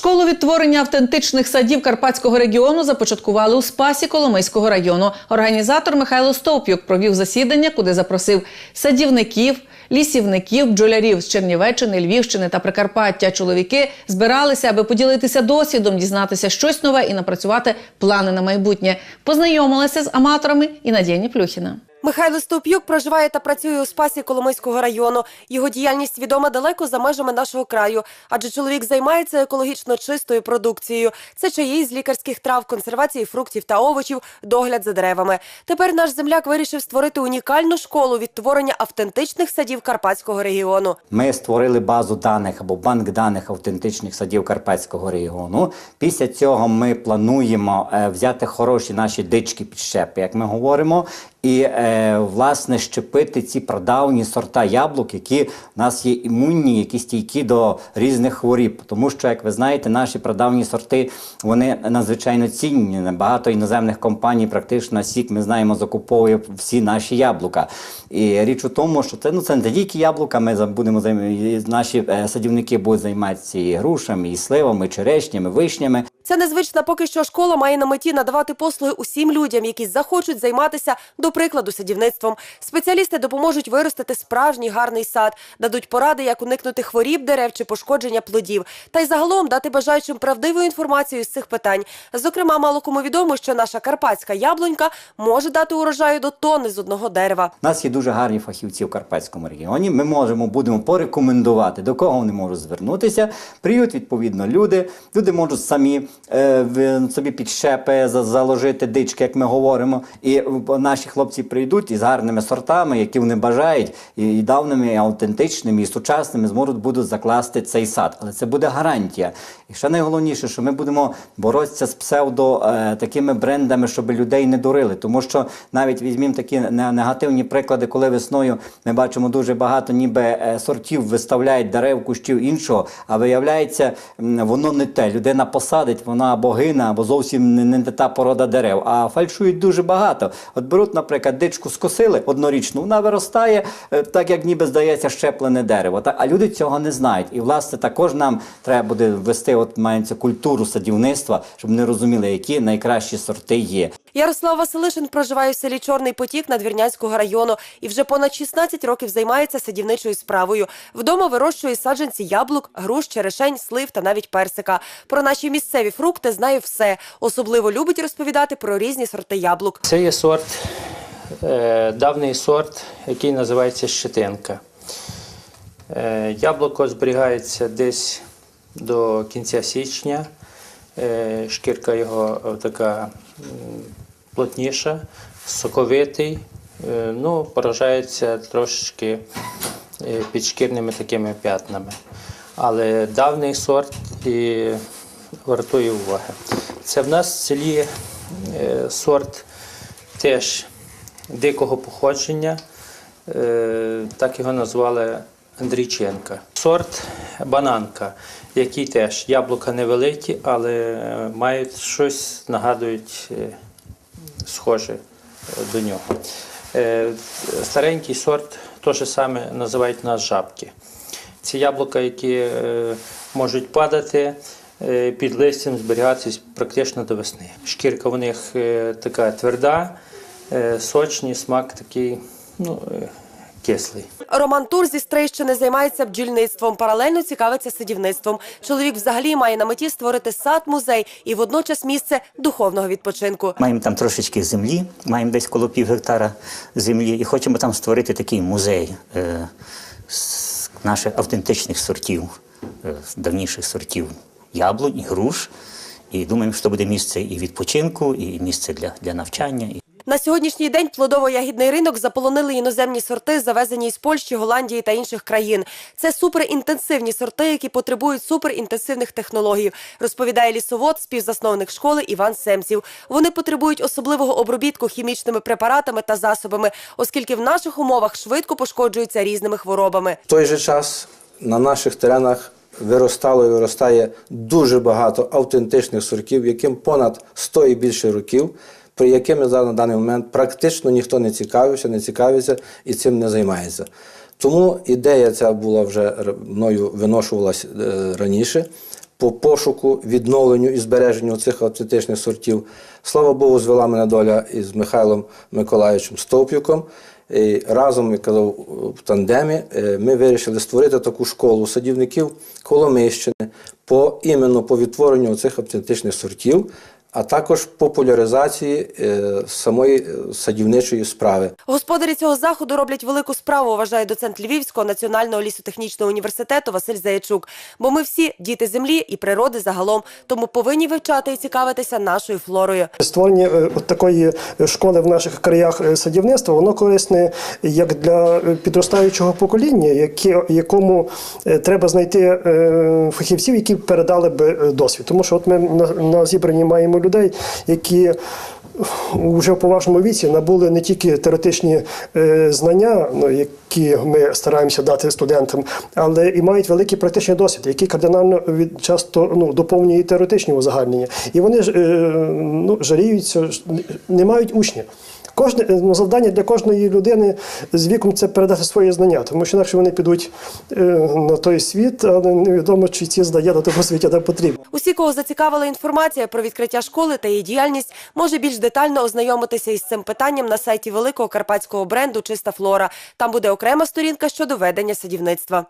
Школу відтворення автентичних садів Карпатського регіону започаткували у Спасі Коломийського району. Організатор Михайло Стовп'юк провів засідання, куди запросив садівників, лісівників, бджолярів з Чернівеччини, Львівщини та Прикарпаття. Чоловіки збиралися, аби поділитися досвідом, дізнатися щось нове і напрацювати плани на майбутнє. Познайомилися з аматорами і Надія Ніплюхіна. Михайло Стовп'юк проживає та працює у Спасі Коломийського району. Його діяльність відома далеко за межами нашого краю, адже чоловік займається екологічно чистою продукцією. Це чаї з лікарських трав, консервації фруктів та овочів, догляд за деревами. Тепер наш земляк вирішив створити унікальну школу відтворення автентичних садів Карпатського регіону. Ми створили базу даних або банк даних автентичних садів Карпатського регіону. Після цього ми плануємо е, взяти хороші наші дички підщепи, як ми говоримо, і е, власне щепити ці прадавні сорта яблук, які в нас є імунні, які стійкі до різних хворіб. Тому що, як ви знаєте, наші прадавні сорти вони надзвичайно цінні. Багато іноземних компаній, практично сік, ми знаємо, закуповує всі наші яблука. І річ у тому, що це ну це не тільки яблука. Ми будемо займатися, наші е, садівники будуть займатися і грушами, і сливами, і черешнями, вишнями. Ця незвична поки що школа має на меті надавати послуги усім людям, які захочуть займатися, до прикладу, садівництвом. Спеціалісти допоможуть виростити справжній гарний сад, дадуть поради, як уникнути хворіб дерев чи пошкодження плодів, та й загалом дати бажаючим правдиву інформацію з цих питань. Зокрема, мало кому відомо, що наша карпатська яблунька може дати урожаю до тонни з одного дерева. У нас є дуже гарні фахівці в Карпатському регіоні. Ми можемо будемо порекомендувати, до кого вони можуть звернутися. Приють відповідно люди. Люди можуть самі собі підщепи за- заложити дички, як ми говоримо. І е, наші хлопці прийдуть із гарними сортами, які вони бажають, і, давними, і автентичними, і сучасними зможуть будуть закласти цей сад. Але це буде гарантія. І ще найголовніше, що ми будемо боротися з псевдо е, такими брендами, щоб людей не дурили. Тому що навіть візьмімо такі не- негативні приклади, коли весною ми бачимо дуже багато ніби е, сортів виставляють дерев, кущів іншого, а виявляється, воно не те. Людина посадить, вона богина або зовсім не, не та порода дерев. А фальшують дуже багато. От беруть, наприклад, дичку скосили однорічну, вона виростає, е, так як ніби здається щеплене дерево. Так? А люди цього не знають. І власне також нам треба буде ввести от мається культуру садівництва, щоб вони розуміли, які найкращі сорти є. Ярослав Василишин проживає в селі Чорний Потік Надвірнянського району і вже понад 16 років займається садівничою справою. Вдома вирощує саджанці яблук, груш, черешень, слив та навіть персика. Про наші місцеві фрукти знає все. Особливо любить розповідати про різні сорти яблук. Це є сорт, е, давній сорт, який називається щетинка. Е, яблуко зберігається десь до кінця січня. Е, шкірка його така плотніша, соковитий, е, ну, поражається трошечки е, підшкірними такими п'ятнами. Але давній сорт і вартує уваги. Це в нас в селі е, сорт теж дикого походження, так його назвали Андрійченка. Сорт бананка, який теж яблука невеликі, але мають щось, нагадують схоже до нього. Е, Старенький сорт теж саме називають на жабки. Ці яблука, які е, можуть падати е, під листям, зберігатися практично до весни. Шкірка в них така тверда, сочні, смак такий ну, кислий. Роман Тур зі Стрийщини займається бджільництвом, паралельно цікавиться садівництвом. Чоловік взагалі має на меті створити сад-музей і водночас місце духовного відпочинку. Маємо там трошечки землі, маємо десь коло пів гектара землі, і хочемо там створити такий музей е, з наших автентичних сортів, е, давніших сортів яблунь груш. І думаємо, що буде місце і відпочинку, і місце для, для навчання. На сьогоднішній день плодово-ягідний ринок заполонили іноземні сорти, завезені із Польщі, Голландії та інших країн. Це суперінтенсивні сорти, які потребують суперінтенсивних технологій, розповідає лісовод, співзасновник школи Іван Семців. Вони потребують особливого обробітку хімічними препаратами та засобами, оскільки в наших умовах швидко пошкоджуються різними хворобами. В той же час на наших теренах виростало і виростає дуже багато автентичних сортів, яким понад 100 і більше років, про якими зараз на даний момент практично ніхто не цікавився, не цікавиться і цим не займається. Тому ідея ця була вже мною виношувалась е, раніше по пошуку, відновленню і збереженню цих автентичних сортів. Слава Богу, звела мене доля із Михайлом Миколаївичем Стовпюком. І разом, як казав, в тандемі е, ми вирішили створити таку школу садівників Коломийщини по іменно по відтворенню цих автентичних сортів, а також популяризації е, самої е, садівничої справи. Господарі цього заходу роблять велику справу, вважає доцент Львівського національного лісотехнічного університету Василь Заячук. Бо ми всі діти землі і природи загалом, тому повинні вивчати і цікавитися нашою флорою. Створення е, от такої школи в наших краях садівництва, воно корисне як для підростаючого покоління, які, якому треба знайти фахівців, які передали би досвід. Тому що от ми на, на зібранні маємо людей, які вже в поважному віці набули не тільки теоретичні е, знання, ну, які ми стараємося дати студентам, але і мають великий практичний досвід, який кардинально від часто ну, доповнює теоретичні узагальнення. І вони ж е, ну, жаліються, не мають учнів. Кожне ну, завдання для кожної людини з віком це передати свої знання, тому що інакше вони підуть е, на той світ, але невідомо, чи ці знання на тому світі не потрібні. Усі, кого зацікавила інформація про відкриття школи та її діяльність, може більш детально ознайомитися із цим питанням на сайті великого карпатського бренду Чиста флора. Там буде окрема сторінка щодо ведення садівництва.